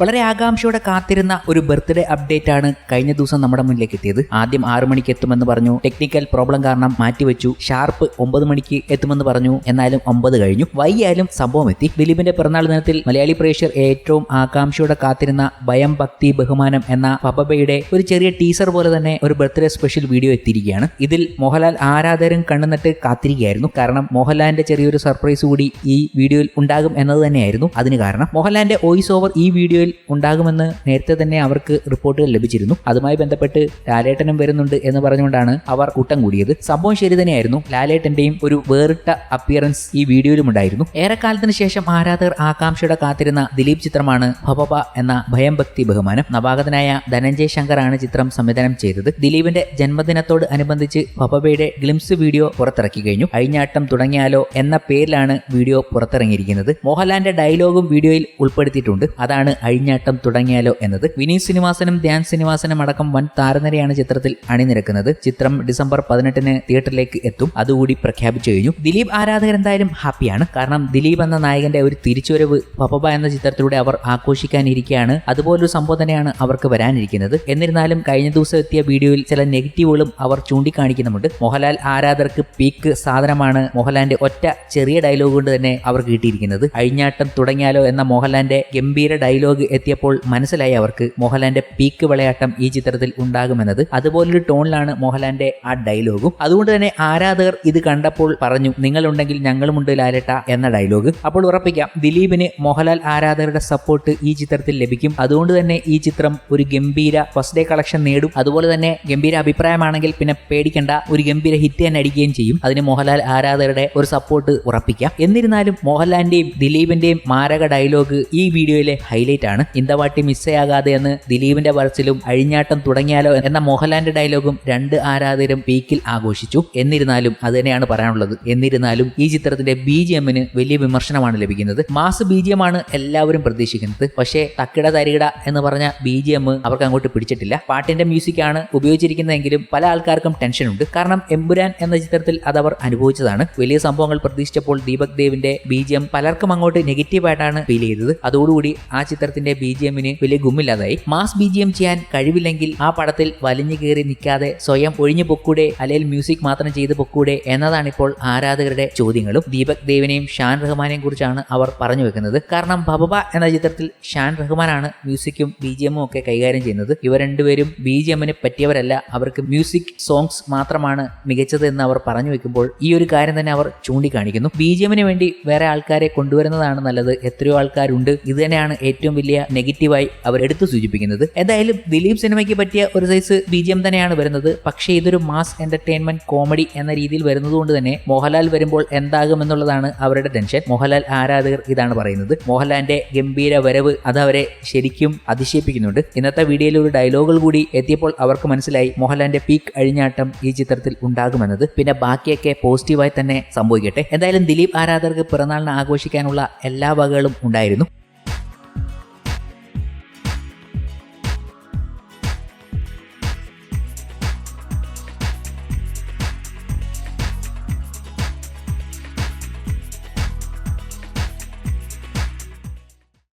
വളരെ ആകാംക്ഷയോടെ കാത്തിരുന്ന ഒരു ബർത്ത്ഡേ അപ്ഡേറ്റ് ആണ് കഴിഞ്ഞ ദിവസം നമ്മുടെ മുന്നിലേക്ക് എത്തിയത്. ആദ്യം ആറു മണിക്ക് എത്തുമെന്ന് പറഞ്ഞു. ടെക്നിക്കൽ പ്രോബ്ലം കാരണം മാറ്റിവെച്ചു. ഷാർപ്പ് ഒമ്പത് മണിക്ക് എത്തുമെന്ന് പറഞ്ഞു. എന്നാലും ഒമ്പത് കഴിഞ്ഞു. വൈകിയാലും സംഭവം എത്തി. ദിലീപിന്റെ പിറന്നാൾ ദിനത്തിൽ മലയാളി പ്രേക്ഷകർ ഏറ്റവും ആകാംക്ഷയോടെ കാത്തിരുന്ന ഭയം ഭക്തി ബഹുമാനം എന്ന പബബയുടെ ഒരു ചെറിയ ടീസർ പോലെ തന്നെ ഒരു ബർത്ത്ഡേ സ്പെഷ്യൽ വീഡിയോ എത്തിയിരിക്കുകയാണ്. ഇതിൽ മോഹൻലാൽ ആരാധകരും കണ്ണുനട്ട് കാത്തിരിക്കുകയായിരുന്നു. കാരണം മോഹൻലാലിന്റെ ചെറിയൊരു സർപ്രൈസ് കൂടി ഈ വീഡിയോയിൽ ഉണ്ടാകും എന്നത് തന്നെയായിരുന്നു. അതിന് കാരണം മോഹൻലാലിന്റെ വോയിസ് ഓവർ ഈ വീഡിയോയിൽ ഉണ്ടാകുമെന്ന് നേരത്തെ തന്നെ അവർക്ക് റിപ്പോർട്ടുകൾ ലഭിച്ചിരുന്നു. അതുമായി ബന്ധപ്പെട്ട് ലാലേട്ടനും വരുന്നുണ്ട് എന്ന് പറഞ്ഞുകൊണ്ടാണ് അവർ കൂട്ടം കൂടിയത്. സംഭവം ശരി തന്നെയായിരുന്നു. ലാലേട്ടന്റെയും ഒരു വേറിട്ട അപ്പിയറൻസ് ഈ വീഡിയോയിലും ഉണ്ടായിരുന്നു. ഏറെക്കാലത്തിന് ശേഷം ആരാധകർ ആകാംക്ഷയുടെ കാത്തിരുന്ന ദിലീപ് ചിത്രമാണ് ഭബബ എന്ന ഭയം ഭക്തി ബഹുമാനം. നവാഗതനായ ധനഞ്ജയ് ശങ്കറാണ് ചിത്രം സംവിധാനം ചെയ്തത്. ദിലീപിന്റെ ജന്മദിനത്തോട് അനുബന്ധിച്ച് ഭബബയുടെ ഗ്ലിംസ് വീഡിയോ പുറത്തിറക്കി കഴിഞ്ഞു. അഴിഞ്ഞാട്ടം തുടങ്ങിയാലോ എന്ന പേരിലാണ് വീഡിയോ പുറത്തിറങ്ങിയിരിക്കുന്നത്. മോഹൻലാലിന്റെ ഡയലോഗും വീഡിയോയിൽ ഉൾപ്പെടുത്തിയിട്ടുണ്ട്. അതാണ് അഴിഞ്ഞാട്ടം തുടങ്ങിയാലോ എന്നത് വിനീത് ശ്രീനിവാസനും ധ്യാൻ ശ്രീനിവാസനും അടക്കം വൻ താരനിരയാണ് ചിത്രത്തിൽ അണിനിരക്കുന്നത്. ചിത്രം ഡിസംബർ പതിനെട്ടിന് തിയേറ്ററിലേക്ക് എത്തും. അതുകൂടി പ്രഖ്യാപിച്ചു കഴിഞ്ഞു. ദിലീപ് ആരാധകർ എന്തായാലും ഹാപ്പിയാണ്. കാരണം ദിലീപ് എന്ന നായകന്റെ ഒരു തിരിച്ചുവരവ് പപ്പബ എന്ന ചിത്രത്തിലൂടെ അവർ ആഘോഷിക്കാനിരിക്കുകയാണ്. അതുപോലൊരു സംബോധനയാണ് അവർക്ക് വരാനിരിക്കുന്നത്. എന്നിരുന്നാലും കഴിഞ്ഞ ദിവസം എത്തിയ വീഡിയോയിൽ ചില നെഗറ്റീവുകളും അവർ ചൂണ്ടിക്കാണിക്കുന്നുമുണ്ട്. മോഹൻലാൽ ആരാധകർക്ക് പീക്ക് സാധനമാണ് മോഹൻലാലിന്റെ ഒറ്റ ചെറിയ ഡയലോഗ് കൊണ്ട് തന്നെ അവർ കിട്ടിയിരിക്കുന്നത്. അഴിഞ്ഞാട്ടം തുടങ്ങിയാലോ എന്ന മോഹൻലാലിന്റെ ഗംഭീര ഡയലോഗ് എത്തിയപ്പോൾ മനസ്സിലായി അവർക്ക് മോഹൻലാലിന്റെ പീക്ക് വിളയാട്ടം ഈ ചിത്രത്തിൽ ഉണ്ടാകുമെന്നത്. അതുപോലൊരു ടോണിലാണ് മോഹൻലാലിന്റെ ആ ഡയലോഗും. അതുകൊണ്ട് തന്നെ ആരാധകർ ഇത് കണ്ടപ്പോൾ പറഞ്ഞു നിങ്ങളുണ്ടെങ്കിൽ ഞങ്ങളുമുണ്ട് ലാലേട്ട എന്ന ഡയലോഗ്. അപ്പോൾ ഉറപ്പിക്കാം ദിലീപിന് മോഹൻലാൽ ആരാധകരുടെ സപ്പോർട്ട് ഈ ചിത്രത്തിൽ ലഭിക്കും. അതുകൊണ്ട് തന്നെ ഈ ചിത്രം ഒരു ഗംഭീര ഫസ്റ്റ് ഡേ കളക്ഷൻ നേടും. അതുപോലെ തന്നെ ഗംഭീര അഭിപ്രായമാണെങ്കിൽ പിന്നെ പേടിക്കേണ്ട ഒരു ഗംഭീര ഹിറ്റ് തന്നെ അടിക്കുകയും ചെയ്യും. അതിന് മോഹൻലാൽ ആരാധകരുടെ ഒരു സപ്പോർട്ട് ഉറപ്പിക്കാം. എന്നിരുന്നാലും മോഹൻലാലിന്റെയും ദിലീപിന്റെയും മാരക ഡയലോഗ് ഈ വീഡിയോയിലെ ഹൈലൈറ്റ് ആണ് ഇന്ദവാട്ടി മിസ്സയാകാതെ എന്ന് ദിലീപിന്റെ വരച്ചിലും അഴിഞ്ഞാട്ടം തുടങ്ങിയാലോ എന്ന മോഹൻലാലിന്റെ ഡയലോഗും രണ്ട് ആരാധകരും പീക്കിൽ ആഘോഷിച്ചു. എന്നിരുന്നാലും അത് തന്നെയാണ് പറയാനുള്ളത്. എന്നിരുന്നാലും ഈ ചിത്രത്തിന്റെ ബി ജി എമ്മിന് വലിയ വിമർശനമാണ് ലഭിക്കുന്നത്. മാസ് ബി ജി എം ആണ് എല്ലാവരും പ്രതീക്ഷിക്കുന്നത്. പക്ഷേ തക്കിട തരികിട എന്ന് പറഞ്ഞ ബി ജി എം അവർക്ക് അങ്ങോട്ട് പിടിച്ചിട്ടില്ല. പാട്ടിന്റെ മ്യൂസിക് ആണ് ഉപയോഗിച്ചിരിക്കുന്നതെങ്കിലും പല ആൾക്കാർക്കും ടെൻഷൻ ഉണ്ട് കാരണം എമ്പുരാൻ എന്ന ചിത്രത്തിൽ അത് അവർ അനുഭവിച്ചതാണ്. വലിയ സംഭവങ്ങൾ പ്രതീക്ഷിച്ചപ്പോൾ ദീപക് ദേവിന്റെ ബി ജി എം പലർക്കും അങ്ങോട്ട് നെഗറ്റീവായിട്ടാണ് ഫീൽ ചെയ്തത്. അതോടുകൂടി ആ ചിത്രത്തിന്റെ ബി ജി എമ്മിന് വലിയ ഗുമ്മില്ലാതായി. മാസ് ബി ജി എം ചെയ്യാൻ കഴിവില്ലെങ്കിൽ ആ പടത്തിൽ വലിഞ്ഞു കയറി നിൽക്കാതെ സ്വയം ഒഴിഞ്ഞു പൊക്കൂടെ അല്ലെങ്കിൽ മ്യൂസിക് മാത്രം ചെയ്ത് പൊക്കൂടെ എന്നതാണ് ഇപ്പോൾ ആരാധകരുടെ ചോദ്യങ്ങളും. ദീപക് ദേവിനെയും ഷാൻ റഹ്മാനെയും കുറിച്ചാണ് അവർ പറഞ്ഞു വെക്കുന്നത്. കാരണം ബബബ എന്ന ചിത്രത്തിൽ ഷാൻ റഹ്മാനാണ് മ്യൂസിക്കും ബി ജി എമ്മും ഒക്കെ കൈകാര്യം ചെയ്യുന്നത്. ഇവർ രണ്ടുപേരും ബി ജി എമ്മിന് പറ്റിയവരല്ല. അവർക്ക് മ്യൂസിക് സോങ്സ് മാത്രമാണ് മികച്ചത് എന്ന് അവർ പറഞ്ഞു വെക്കുമ്പോൾ ഈ ഒരു കാര്യം തന്നെ അവർ ചൂണ്ടിക്കാണിക്കുന്നു. ബി ജി എമ്മിന് വേണ്ടി വേറെ ആൾക്കാരെ കൊണ്ടുവരുന്നതാണ് നല്ലത്. എത്രയോ ആൾക്കാരുണ്ട്. ഇത് തന്നെയാണ് ഏറ്റവും വലിയ നെഗറ്റീവായി അവർ എടുത്തു സൂചിപ്പിക്കുന്നത്. എന്തായാലും ദിലീപ് സിനിമയ്ക്ക് പറ്റിയ ഒരു സൈസ് ബി ജി എം തന്നെയാണ് വരുന്നത്. പക്ഷേ ഇതൊരു മാസ് എന്റർടൈൻമെന്റ് കോമഡി എന്ന രീതിയിൽ വരുന്നതുകൊണ്ട് തന്നെ മോഹൻലാൽ വരുമ്പോൾ എന്താകുമെന്നുള്ളതാണ് അവരുടെ ടെൻഷൻ മോഹൻലാൽ ആരാധകർ ഇതാണ് പറയുന്നത്. മോഹൻലാലിന്റെ ഗംഭീര വരവ് അത് അവരെ ശരിക്കും അതിശയിപ്പിക്കുന്നുണ്ട്. ഇന്നത്തെ വീഡിയോയിൽ ഒരു ഡയലോഗുകൾ കൂടി എത്തിയപ്പോൾ അവർക്ക് മനസ്സിലായി മോഹൻലാലിന്റെ പീക്ക് അഴിഞ്ഞാട്ടം ഈ ചിത്രത്തിൽ ഉണ്ടാകുമെന്നത്. പിന്നെ ബാക്കിയൊക്കെ പോസിറ്റീവായി തന്നെ സംഭവിക്കട്ടെ. എന്തായാലും ദിലീപ് ആരാധകർക്ക് പിറന്നാളിന് ആഘോഷിക്കാനുള്ള എല്ലാ വകകളും ഉണ്ടായിരുന്നു.